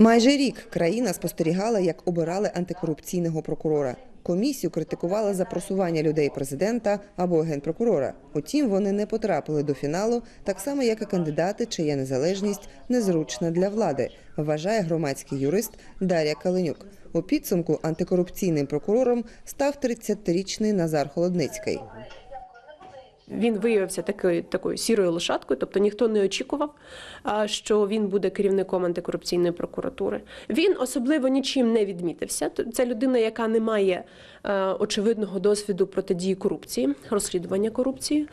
Майже рік країна спостерігала, як обирали антикорупційного прокурора. Комісію критикували за просування людей президента або генпрокурора. Утім, вони не потрапили до фіналу, так само як і кандидати, чия незалежність незручна для влади, вважає громадський юрист Дар'я Каленюк. У підсумку антикорупційним прокурором став 30-річний Назар Холодницький. Він виявився такою такою сірою лошадкою, тобто ніхто не очікував, що він буде керівником антикорупційної прокуратури. Він особливо нічим не відмітився. Це людина, яка не має е, очевидного досвіду протидії корупції, розслідування корупції.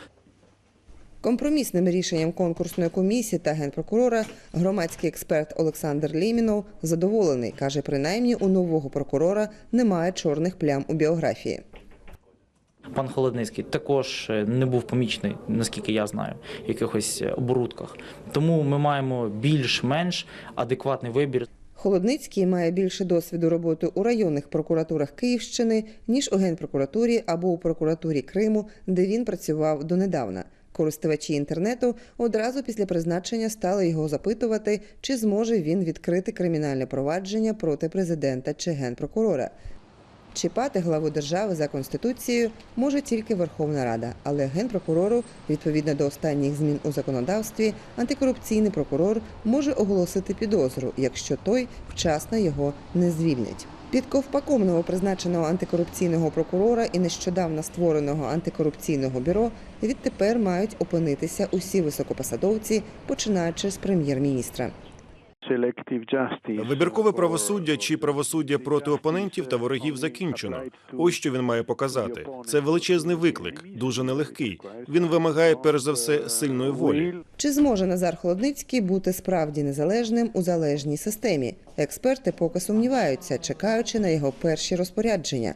Компромісним рішенням конкурсної комісії та генпрокурора громадський експерт Олександр Лємінов задоволений. каже, принаймні у нового прокурора немає чорних плям у біографії. Пан Холодницький також е, не був помічений, наскільки я знаю, в якихось е, оборудках. Тому ми маємо більш-менш адекватний вибір. Холодницький має більше досвіду роботи у районних прокуратурах Київщини, ніж у генпрокуратурі або у прокуратурі Криму, де він працював донедавна. Користувачі інтернету одразу після призначення стали його запитувати, чи зможе він відкрити кримінальне провадження проти президента чи генпрокурора. Чіпати главу держави за конституцією може тільки Верховна Рада, але генпрокурору, відповідно до останніх змін у законодавстві, антикорупційний прокурор може оголосити підозру, якщо той вчасно його не звільнить. Під ковпаком новопризначеного антикорупційного прокурора і нещодавно створеного антикорупційного бюро відтепер мають опинитися усі високопосадовці, починаючи з прем'єр-міністра. Вибіркове правосуддя чи правосуддя проти опонентів та ворогів закінчено. Ось що він має показати. Це величезний виклик, дуже нелегкий. Він вимагає перш за все сильної волі. Чи зможе Назар Холодницький бути справді незалежним у залежній системі? Експерти поки сумніваються, чекаючи на його перші розпорядження.